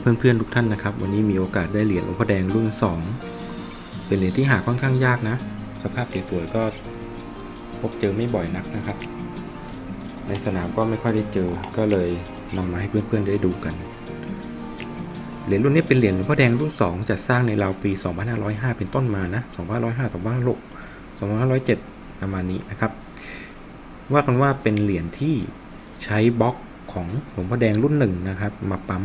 เพื่อนๆทุกท่านนะครับ วันนี้มีโอกาสได้เหรียญหลวงพ่อแดงรุ่น 2 เป็นเหรียญที่หาค่อนข้างยากนะ สภาพสวยๆก็พบเจอไม่บ่อยนักนะครับ ในสนามก็ไม่ค่อยได้เจอก็เลยนำมาให้เพื่อนๆได้ดูกันเหรียญรุ่นนี้เป็นเหรียญหลวงพ่อแดงรุ่น 2 จัดสร้างในราวปี 2505 เป็นต้นมานะ2505 2506 2507 ประมาณนี้นะครับ ว่ากันว่าเป็นเหรียญที่ใช้บล็อกของหลวงพ่อแดงรุ่นหนึ่งนะครับ มาปั๊ม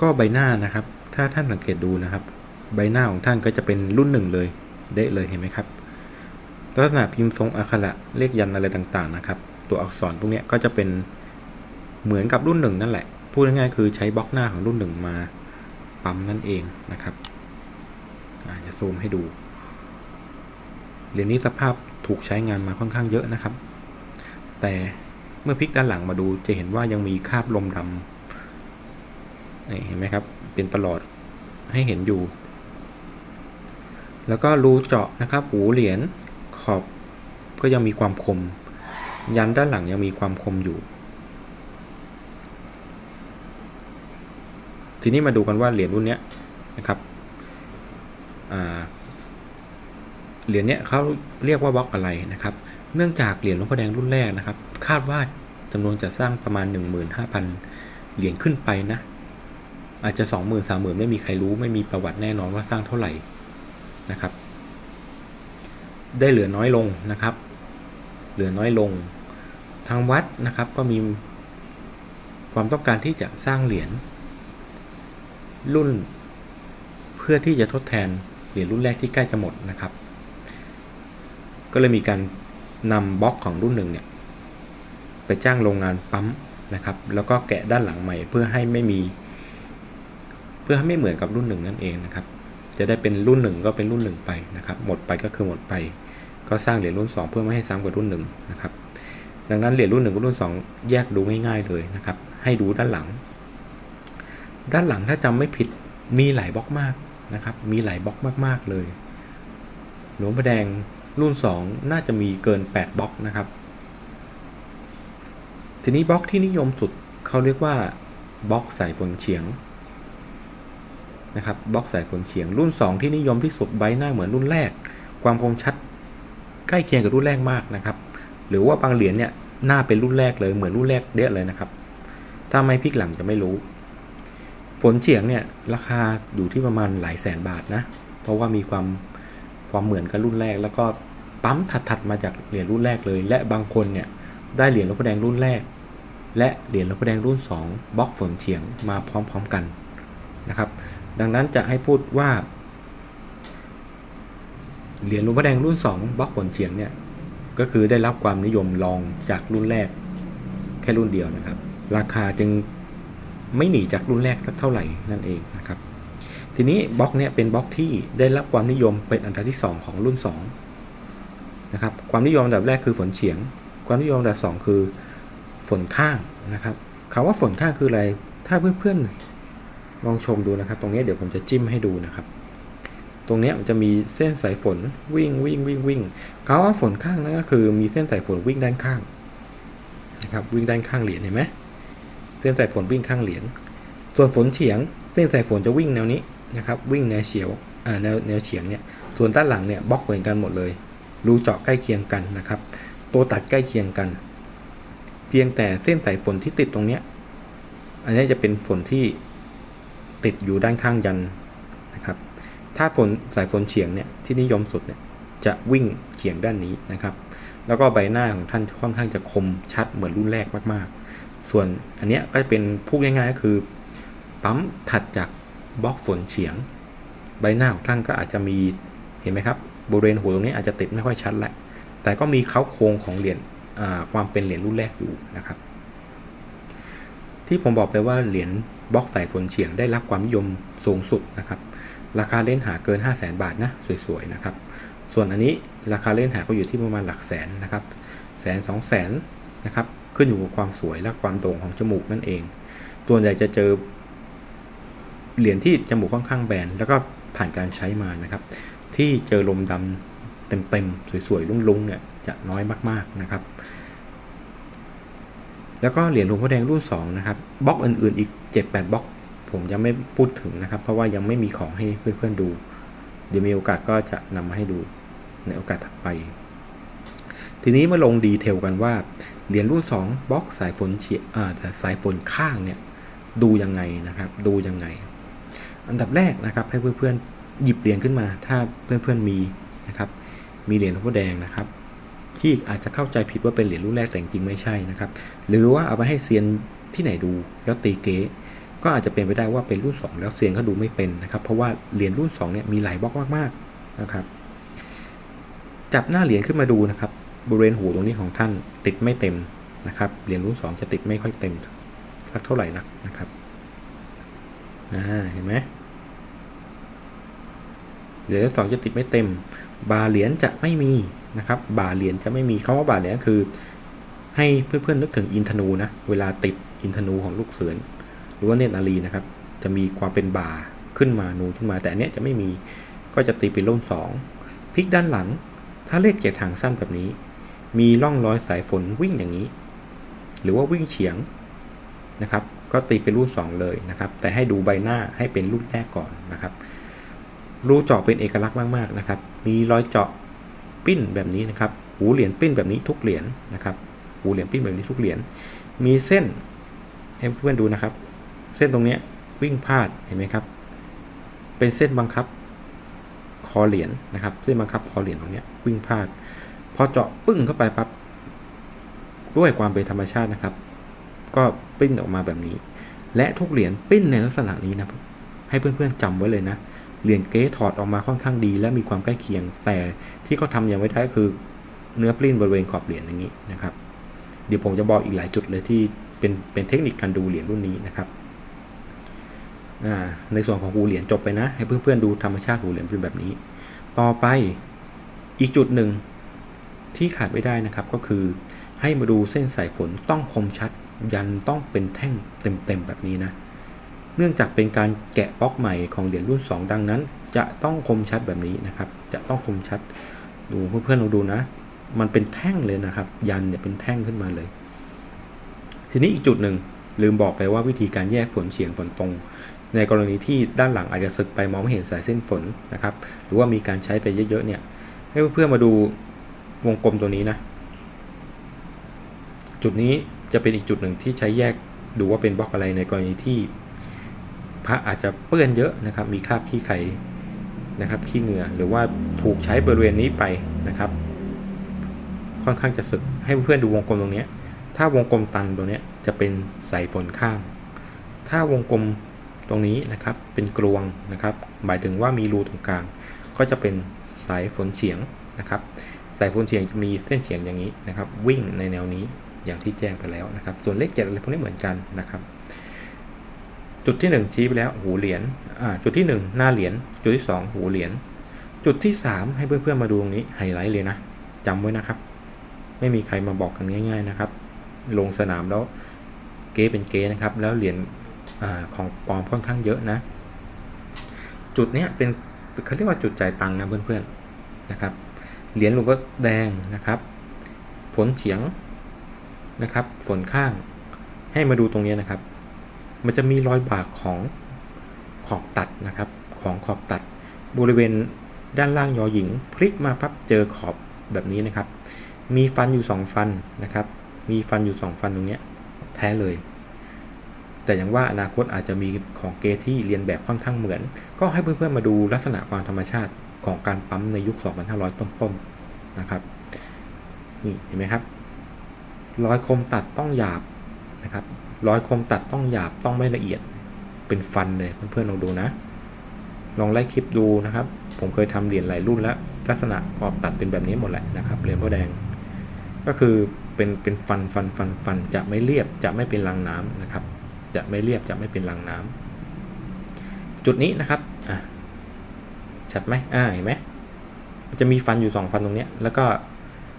ก็ใบหน้านะครับ ถ้าท่านสังเกตดูนะครับ ใบหน้าของท่านก็จะเป็นรุ่นหนึ่งเลยเด้เลยเห็นไหมครับ ลักษณะพิมพ์ทรงอักขระเลขยันอะไรต่างๆนะครับ ตัวอักษรพวกนี้ก็จะเป็นเหมือนกับรุ่นหนึ่งนั่นแหละ พูดง่ายๆคือใช้บล็อกหน้าของรุ่นหนึ่งมาปั๊มนั่นเองนะครับอาจจะซูมให้ดูเหรียญนี้สภาพถูกใช้งานมาค่อนข้างเยอะนะครับ แต่เมื่อพลิกด้านหลังมาดูจะเห็นว่ายังมีคราบลมดำ นี่เห็นไหมครับ เป็นประหลอดให้เห็นอยู่ แล้วก็รูเจาะนะครับ หูเหรียญขอบก็ยังมีความคม ยันด้านหลังยังมีความคมอยู่ ทีนี้มาดูกันว่าเหรียญรุ่นนี้นะครับเหรียญเนี้ยเขาเรียกว่าบล็อกอะไรนะครับ เนื่องจากเหรียญหลวงพ่อแดงรุ่นแรกนะครับ คาดว่าจำนวนจะสร้างประมาณ 15,000 เหรียญขึ้นไปนะ อาจจะ20,000 30,000ไม่มีใครรู้ไม่มีประวัติแน่นอนว่าสร้างเท่าไหร่นะครับ ได้เหลือน้อยลงนะครับ เหลือน้อยลงทางวัดนะครับก็มีความต้องการที่จะสร้างเหรียญรุ่นเพื่อที่จะทดแทนเหรียญรุ่นแรกที่ใกล้จะหมดนะครับ ก็เลยมีการนำบล็อกของรุ่นหนึ่งเนี่ยไปจ้างโรงงานปั๊มนะครับ แล้วก็แกะด้านหลังใหม่เพื่อให้ไม่มี พื่อให้ไม่เหมือนกับรุ่นหนึ่งนั่นเองนะครับ จะได้เป็นรุ่นหนึ่งก็เป็นรุ่นหนึ่งไปนะครับ หมดไปก็คือหมดไป ก็สร้างเหรียญรุ่น 2 เพื่อไม่ให้ซ้ำกับรุ่นหนึ่งนะครับ ดังนั้นเหรียญรุ่นหนึ่งกับรุ่น 2 แยกดูง่ายๆเลยนะครับ ให้ดูด้านหลัง ด้านหลังถ้าจำไม่ผิดมีหลายบล็อกมากนะครับ มีหลายบล็อกมากๆเลย หลวงพ่อแดงรุ่น 2 น่าจะมีเกิน 8บล็อกนะครับ ทีนี้บล็อกที่นิยมสุดเขาเรียกว่าบล็อกสายฝนเฉียง นะครับบล็อกสายฝนเฉียง รุ่น 2 ที่นิยมที่สุดใบหน้าเหมือนรุ่นแรก ความคมชัดใกล้เคียงกับรุ่นแรกมากนะครับ หรือว่าบางเหรียญเนี่ยหน้าเป็นรุ่นแรกเลยเหมือนรุ่นแรกเดะเลยนะครับ ถ้าไม่พลิกหลังจะไม่รู้ ฝนเฉียงเนี่ยราคาอยู่ที่ประมาณหลายแสนบาทนะ เพราะว่ามีความความเหมือนกับรุ่นแรก แล้วก็ปั๊มถัดๆมาจากเหรียญรุ่นแรกเลย และบางคนเนี่ยได้เหรียญลวงพ่อแดงรุ่นแรก และเหรียญลวงพ่อแดงรุ่น 2บล็อกฝนเฉียงมาพร้อมๆกันนะครับ ดังนั้นจะให้พูดว่าเหรียญหลวงพ่อแดงรุ่น 2บล็อกฝนเฉียงเนี่ยก็คือได้รับความนิยมรองจากรุ่นแรกแค่รุ่นเดียวนะครับ ราคาจึงไม่หนีจากรุ่นแรกสักเท่าไหร่นั่นเองนะครับ ทีนี้บล็อกเนี่ยเป็นบล็อกที่ได้รับความนิยมเป็นอันดับที่ 2 ของรุ่น2นะครับความนิยมอันดับแรกคือฝนเฉียง ความนิยมอันดับสองคือฝนข้างนะครับคำว่าฝนข้างคืออะไร ถ้าเพื่อนๆ ลองชมดูนะครับ ตรงนี้เดี๋ยวผมจะจิ้มให้ดูนะครับ ตรงนี้มันจะมีเส้นสายฝนวิ่งวิ่งวิ่งวิ่งคำว่าฝนข้างนั่นก็คือมีเส้นสายฝนวิ่งด้านข้างนะครับวิ่งด้านข้างเหรียญเห็นไหมเส้นสายฝนวิ่งข้างเหรียญส่วนฝนเฉียง เส้นสายฝนจะวิ่งแนวนี้นะครับ วิ่งแนวเฉียวอ่าแนวแนวเฉียงเนี่ยส่วนด้านหลังเนี่ยบล็อกเหมือนกันหมดเลยรูเจาะใกล้เคียงกันนะครับ ตัวตัดใกล้เคียงกัน เพียงแต่เส้นสายฝนที่ติดตรงเนี้ยอันนี้จะเป็นฝนที่ ติดอยู่ด้านข้างยันนะครับ ถ้าฝนสายฝนเฉียงเนี่ยที่นิยมสุดเนี่ยจะวิ่งเฉียงด้านนี้นะครับ แล้วก็ใบหน้าของท่านค่อนข้างจะคมชัดเหมือนรุ่นแรกมากๆ ส่วนอันเนี้ยก็จะเป็นพูดง่ายๆก็คือ ปั๊มถัดจากบล็อกฝนเฉียง ใบหน้าของท่านก็อาจจะมีเห็นไหมครับบริเวณหัวตรงนี้อาจจะติดไม่ค่อยชัดแหละแต่ก็มีเขาโครงของเหรียญความเป็นเหรียญรุ่นแรกอยู่นะครับ ที่ผมบอกไปว่าเหรียญ บล็อกสายฝนเฉียงได้รับความนิยมสูงสุดนะครับ ราคาเล่นหาเกิน 5 0 0แสนบาทนะสวยๆนะครับ ส่วนอันนี้ราคาเล่นหาก็อยู่ที่ประมาณหลักแสนนะครับแสนสองแสนนะครับขึ้นอยู่กับความสวยและความโด่งของจมูกนั่นเอง ตัวใหญ่จะเจอเหรียญที่จมูกค่อนข้างแบนแล้วก็ผ่านการใช้มานะครับ ที่เจอลมดำเต็มๆสวยๆลุ้งๆเนี่ยจะน้อยมากๆนะครับ แล้วก็เหรียญหลวงพ่อแดงรุ่น2นะครับบล็อกอื่นๆอีก 7-8บล็อก ผมยังไม่พูดถึงนะครับ เพราะว่ายังไม่มีของให้เพื่อนๆดู เดี๋ยวมีโอกาสก็จะนำมาให้ดูในโอกาสถัดไป ทีนี้มาลงดีเทลกันว่าเหรียญรุ่น2บล็อกสายฝนเฉียอ่าแต่สายฝนข้างเนี่ยดูยังไงนะครับดูยังไง อันดับแรกนะครับให้เพื่อนๆหยิบเหรียญขึ้นมา ถ้าเพื่อนๆมีนะครับมีเหรียญหลวงพ่อแดงนะครับ ที่อาจจะเข้าใจผิดว่าเป็นเหรียญรุ่นแรกแต่จริงไม่ใช่นะครับ หรือว่าเอาไปให้เซียนที่ไหนดูแล้วตีเก๊ก็อาจจะเป็นไปได้ว่าเป็นรุ่น 2 แล้วเซียนเขาดูไม่เป็นนะครับ เพราะว่าเหรียญรุ่น2เนี่ยมีหลายบล็อกมากๆนะครับ จับหน้าเหรียญขึ้นมาดูนะครับ บริเวณหูตรงนี้ของท่านติดไม่เต็มนะครับเหรียญรุ่น 2 จะติดไม่ค่อยเต็ม สักเท่าไหร่นักนะครับอ่าเห็นไหมเหรียญรุ่นสองจะติดไม่เต็ม บาเหรียญจะไม่มี นะครับบาเหรียญจะไม่มีคำว่าบาเหรียญก็คือ ให้เพื่อนๆนึกถึงอินทนูนะเวลาติดอินทนูของลูกเสือหรือว่าเนตรนารีนะครับ จะมีความเป็นบาขึ้นมานูขึ้นมา แต่อันเนี้ยจะไม่มีก็จะตีเป็นร่นสองพลิกด้านหลัง ถ้าเลขเจ็ดทางสั้นแบบนี้ มีร่องรอยสายฝนวิ่งอย่างนี้ หรือว่าวิ่งเฉียงนะครับ ก็ตีเป็นรุ่น2เลยนะครับ แต่ให้ดูใบหน้าให้เป็นรุ่นแรกก่อนนะครับ รูเจาะเป็นเอกลักษณ์มากๆนะครับ มีรอยเจาะ ปิ้นแบบนี้นะครับ หูเหรียญปิ้นแบบนี้ทุกเหรียญนะครับ หูเหรียญปิ้นแบบนี้ทุกเหรียญ มีเส้นให้เพื่อนๆดูนะครับ เส้นตรงนี้วิ่งพาดเห็นไหมครับ เป็นเส้นบังคับคอเหรียญนะครับ เส้นบังคับคอเหรียญตรงนี้วิ่งพาด พอเจาะปึ้งเข้าไปปั๊บด้วยความเป็นธรรมชาตินะครับ ก็ปิ้นออกมาแบบนี้ และทุกเหรียญปิ้นในลักษณะนี้นะให้เพื่อนๆจำไว้เลยนะ เหรียญเก๊ถอดออกมาค่อนข้างดีและมีความใกล้เคียง แต่ที่เขาทำยังไม่ได้ก็คือเนื้อปลิ้นบริเวณขอบเหรียญอย่างนี้นะครับ เดี๋ยวผมจะบอกอีกหลายจุดเลยที่เป็นเป็นเทคนิคการดูเหรียญรุ่นนี้นะครับในส่วนของหูเหรียญจบไปนะ ให้เพื่อนๆดูธรรมชาติหูเหรียญเป็นแบบนี้ ต่อไปอีกจุดหนึ่งที่ขาดไม่ได้นะครับก็คือให้มาดูเส้นสายฝนต้องคมชัดยันต้องเป็นแท่งเต็มๆแบบนี้นะ เนื่องจากเป็นการแกะบล็อกใหม่ของเหรียญรุ่น 2 ดังนั้น จะต้องคมชัดแบบนี้นะครับ จะต้องคมชัด ดูเพื่อนๆลองดูนะ มันเป็นแท่งเลยนะครับ ยันเนี่ยเป็นแท่งขึ้นมาเลย ทีนี้อีกจุดหนึ่งลืมบอกไปว่าวิธีการแยกฝนเฉียงฝนตรง ในกรณีที่ด้านหลังอาจจะสึกไปมองไม่เห็นสายเส้นฝนนะครับ หรือว่ามีการใช้ไปเยอะๆเนี่ยให้เพื่อนๆมาดูวงกลมตัวนี้นะ จุดนี้จะเป็นอีกจุดหนึ่งที่ใช้แยกดูว่าเป็นบล็อกอะไรในกรณีที่ ระอาจจะเปื้อนเยอะนะครับ มีคราบขี้ไข่นะครับขี้เหงื่อหรือว่าถูกใช้บริเวณนี้ไปนะครับ ค่อนข้างจะสึกให้เพื่อนดูวงกลมตรงนี้ถ้าวงกลมตันตรงนี้จะเป็นสายฝนข้าง ถ้าวงกลมตรงนี้นะครับเป็นกลวงนะครับ หมายถึงว่ามีรูตรงกลาง ก็จะเป็นสายฝนเฉียงนะครับสายฝนเฉียงจะมีเส้นเฉียงอย่างนี้นะครับ วิ่งในแนวนี้อย่างที่แจ้งไปแล้วนะครับ ส่วนเลขเจ็ดอะไรพวกนี้เหมือนกันนะครับ จุดที่ 1 ชี้ไปแล้วหูเหรียญจุดที่ 1 หน้าเหรียญจุดที่ 2 หูเหรียญจุดที่ 3 ให้เพื่อนๆมาดูตรงนี้ไฮไลท์เลยนะจำไว้นะครับ ไม่มีใครมาบอกกันง่าย ๆนะครับ ลงสนามแล้วเก๊เป็นเก๊นะครับ แล้วเหรียญอของปลอมค่อนข้างเยอะนะ จุดเนี้ยเป็นเขาเรียกว่าจุดจ่ายตังค์นะเพื่อนๆนะครับเหรียญหลวงพ่อแดงนะครับ ฝนเฉียงนะครับ ฝนข้างให้มาดูตรงนี้นะครับ มันจะมีรอยบากของขอบตัดนะครับ ของขอบตัด บริเวณด้านล่างยอหญิง พลิกมาพับเจอขอบแบบนี้นะครับ มีฟันอยู่ 2 ฟันนะครับ มีฟันอยู่ 2 ฟันตรงนี้แท้เลย แต่อย่างว่าอนาคตอาจจะมีของเกที่เรียนแบบค่อนข้างเหมือน ก็ให้เพื่อนๆมาดูลักษณะความธรรมชาติของการปั๊มในยุค 2500 ต้นๆนะครับนี่เห็นไหมครับ รอยคมตัดต้องหยาบนะครับ รอยคมตัดต้องหยาบต้องไม่ละเอียดเป็นฟันเลยเพื่อนๆลองดูนะ ลองไล่คลิปดูนะครับ ผมเคยทำเหรียญหลายรุ่นแล้ว ลักษณะขอบตัดเป็นแบบนี้หมดแหละนะครับเหรียญพ่อแดง ก็คือเป็นเป็นฟันฟันฟันฟันจะไม่เรียบจะไม่เป็นรางน้ำนะครับ จะไม่เรียบจะไม่เป็นรางน้ำจุดนี้นะครับอะชัดไหมอ่าเห็นไหมมันจะมีฟันอยู่สองฟันตรงเนี้ยแล้วก็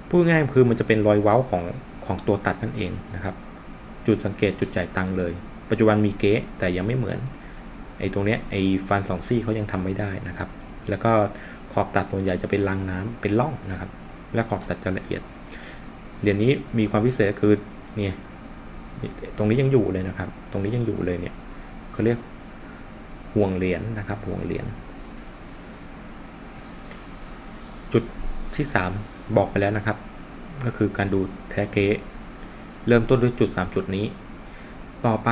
พูดง่ายคือมันจะเป็นรอยเว้าของของตัวตัดนั่นเองนะครับ จุดสังเกตจุดจ่ายตังค์เลย ปัจจุบันมีเก๊แต่ยังไม่เหมือนไอ้ตรงเนี้ยไอ้ฟันสองซี่เขายังทำไม่ได้นะครับ แล้วก็ขอบตัดส่วนใหญ่จะเป็นรางน้ำเป็นร่องนะครับ และขอบตัดจะละเอียดเหรียญนี้มีความพิเศษคือเนี่ยตรงนี้ยังอยู่เลยนะครับ ตรงนี้ยังอยู่เลยเนี่ยเขาเรียกห่วงเหรียญนะครับห่วงเหรียญจุดที่สามบอกไปแล้วนะครับ ก็คือการดูแท้เก๊ เริ่มต้นด้วยจุด 3 จุดนี้ ต่อไป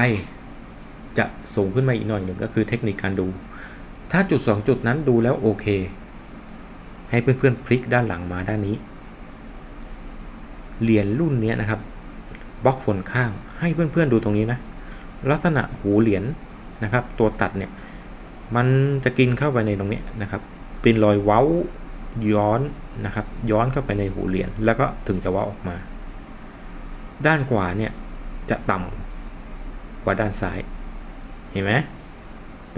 จะสูงขึ้นมาอีกหน่อยหนึ่งก็คือเทคนิคการดู ถ้าจุด 2 จุดนั้นดูแล้วโอเค ให้เพื่อนๆพลิกด้านหลังมาด้านนี้ เหรียญรุ่นนี้นะครับบล็อกฝนข้างให้เพื่อนๆดูตรงนี้นะ ลักษณะหูเหรียญนะครับ ตัวตัดเนี่ยมันจะกินเข้าไปในตรงนี้นะครับ เป็นรอยเว้าย้อนนะครับ ย้อนเข้าไปในหูเหรียญแล้วก็ถึงจะเว้าออกมา ด้านขวาเนี่ยจะต่ำกว่าด้านซ้าย เห็นไหม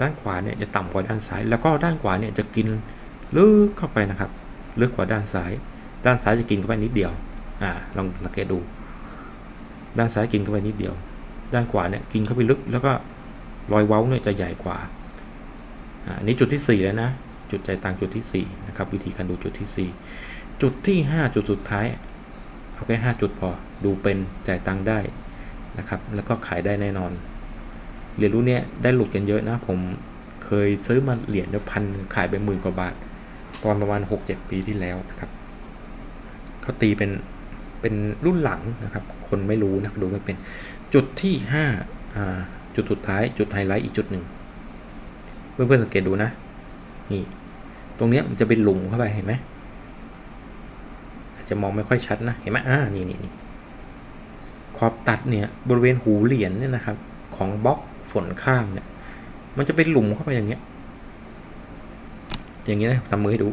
ด้านขวาเนี่ยจะต่ำกว่าด้านซ้าย แล้วก็ด้านขวาเนี่ยจะกินลึกเข้าไปนะครับ ลึกกว่าด้านซ้าย ด้านซ้ายจะกินเข้าไปนิดเดียวอ่าลองสังเกตดู ด้านซ้ายกินเข้าไปนิดเดียว ด้านขวาเนี่ยกินเข้าไปลึก แล้วก็รอยเว้าเนี่ยจะใหญ่กว่าอ่านนี้จุดที่ 4 แล้วนะ จุดใจต่างจุดที่ 4 นะครับ วิธีการดูจุดที่ 4 จุดที่ 5 จุดสุดท้าย เอาแค่5จุดพอ ดูเป็นจ่ายตังค์ได้นะครับ แล้วก็ขายได้แน่นอน เหรียญรุ่นนี้ได้หลุดกันเยอะนะ ผมเคยซื้อมาเหรียญเดียวพันขายไปหมื่นกว่าบาท ตอนประมาณ 6-7 ปีที่แล้วนะครับเขาตีเป็นเป็นรุ่นหลังนะครับ คนไม่รู้นะดูไม่เป็นจุดที่5อ่าจุดสุดท้ายจุดไฮไลท์อีกจุดหนึ่งเพื่อนๆสังเกตดูนะนี่ตรงนี้มันจะเป็นหลุมเข้าไปเห็นไหม อาจจะมองไม่ค่อยชัดนะเห็นไหมอ่านี่นี่นี่ขอบตัดเนี่ยบริเวณหูเหรียญเนี่ยนะครับ ของบล็อกฝนข้างเนี่ยมันจะเป็นหลุมเข้าไปอย่างเงี้ย อย่างเงี้ยนะทำมือให้ดู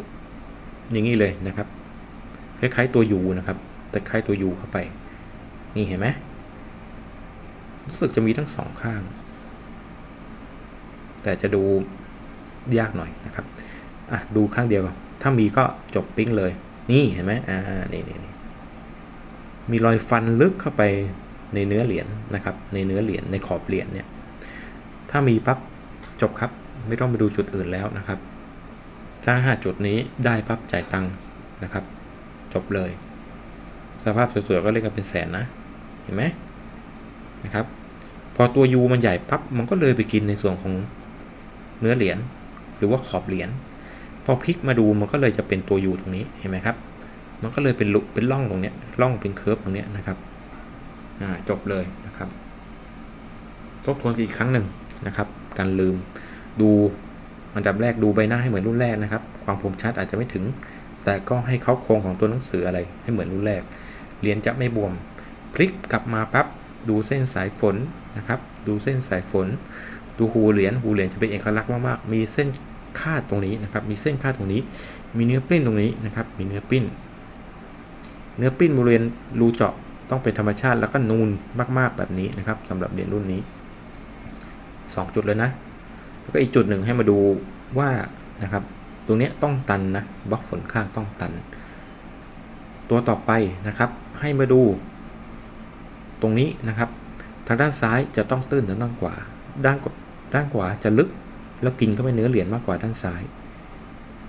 อย่างนี้เลยนะครับ คล้ายๆตัวยูนะครับ แต่คล้ายตัวยูเข้าไป นี่เห็นไหมรู้สึกจะมีทั้งสองข้าง แต่จะดูยากหน่อยนะครับ อะ ดูข้างเดียว ถ้ามีก็จบปิ้งเลย นี่เห็นไหมอ่านี่นี่นมีรอยฟันลึกเข้าไปในเนื้อเหรียญนะครับ ในเนื้อเหรียญในขอบเหรียญเนี่ย ถ้ามีปั๊บจบครับไม่ต้องไปดูจุดอื่นแล้วนะครับ ถ้าหาจุดนี้ได้ปั๊บจ่ายตังค์นะครับ จบเลย สภาพสวยๆก็เรียกกันเป็นแสนนะ เห็นไหมนะครับ พอตัว U มันใหญ่ปั๊บมันก็เลยไปกินในส่วนของเนื้อเหรียญหรือว่าขอบเหรียญ อพลิกมาดูมันก็เลยจะเป็นตัว U ตรงนี้เห็นไหมครับ มันก็เลยเป็นลุเป็นร่องตรงเนี้ยร่องเป็นเคิร์ฟตรงเนี้ยนะครับจบเลยนะครับทบทวนอีกครั้งหนึ่งนะครับ การลืมดูอันดับแรกดูใบหน้าให้เหมือนรุ่นแรกนะครับ ความคมชัดอาจจะไม่ถึง แต่ก็ให้เขาโครงของตัวหนังสืออะไรให้เหมือนรุ่นแรกเหรียญจะไม่บวม พลิกกลับมาปั๊บดูเส้นสายฝนนะครับ ดูเส้นสายฝน ดูหูเหรียญหูเหรียญจะเป็นเอกลักษณ์มากๆมีเส้น คาดตรงนี้นะครับ มีเส้นคาดตรงนี้ มีเนื้อปิ้นตรงนี้นะครับ มีเนื้อปิ้น เนื้อปิ้นบริเวณรูเจาะต้องเป็นธรรมชาติแล้วก็นูนมากๆแบบนี้นะครับสำหรับเหรียญรุ่นนี้ 2 จุดเลยนะ แล้วก็อีกจุดหนึ่งให้มาดูว่านะครับ ตรงนี้ต้องตันนะบล็อกฝนข้างต้องตัน ตัวต่อไปนะครับ ให้มาดู ตรงนี้นะครับ ทางด้านซ้ายจะต้องตื้นทางด้านขวาด้านด้านขวาจะลึก แล้วกินเข้าไปเนื้อเหรียญมากกว่าด้านซ้าย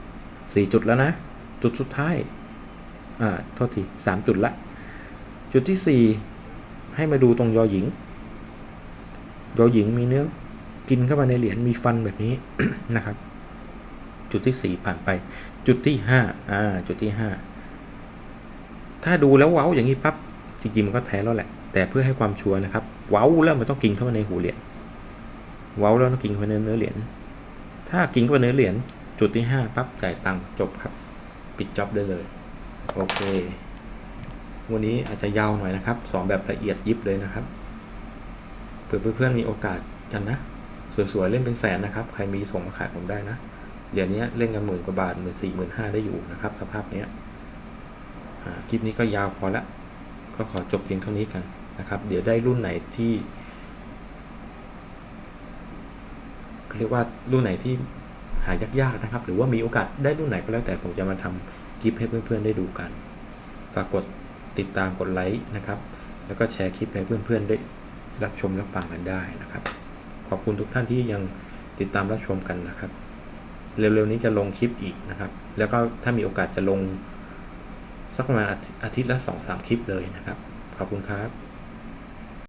4 จุดแล้วนะ จุดสุดท้าย อ่า โทษทีสามจุดละ จุดที่ 4 ให้มาดูตรงยอหญิง ยอหญิงมีเนื้อกินเข้าไปในเหรียญมีฟันแบบนี้นะครับ จุดที่ 4 ผ่านไป จุดที่ 5 อ่า จุดที่ 5 ถ้าดูแล้วเว้าอย่างนี้ปั๊บจริงๆมันก็แท้แล้วแหละ แต่เพื่อให้ความชัวร์นะครับ เว้าแล้วมันต้องกินเข้าไปในหูเหรียญเว้าแล้วต้องกินเข้าไปในเนื้อเหรียญ ถ้ากินเข้าไปในเนื้อเหรียญจุดที่ 5 ปั๊บจ่ายตังค์จบครับ ปิดจ็อบได้เลย โอเค วันนี้อาจจะยาวหน่อยนะครับ สอนแบบละเอียดยิบเลยนะครับเผื่อเพื่อนๆมีโอกาสกันนะ สวยๆ เล่นเป็นแสนนะครับ ใครมีส่งมาขายผมได้นะเดี๋ยวนี้เล่นกันหมื่นกว่าบาทหมื่นสี่หมื่นห้าได้อยู่นะครับ สภาพเนี้ยคลิปนี้ก็ยาวพอละก็ขอจบเพียงเท่านี้กันนะครับ เดี๋ยวได้รุ่นไหนที่ เรียกว่ารุ่นไหนที่หายากๆนะครับ หรือว่ามีโอกาสได้รุ่นไหนก็แล้วแต่ผมจะมาทำคลิปให้เพื่อนๆได้ดูกัน ฝากกดติดตามกดไลค์นะครับ แล้วก็แชร์คลิปให้เพื่อนๆได้รับชมรับฟังกันได้นะครับ ขอบคุณทุกท่านที่ยังติดตามรับชมกันนะครับ เร็วๆนี้จะลงคลิปอีกนะครับ แล้วก็ถ้ามีโอกาสจะลงสักประมาณอาทิตย์ละสองสามคลิปเลยนะครับ ขอบคุณครับ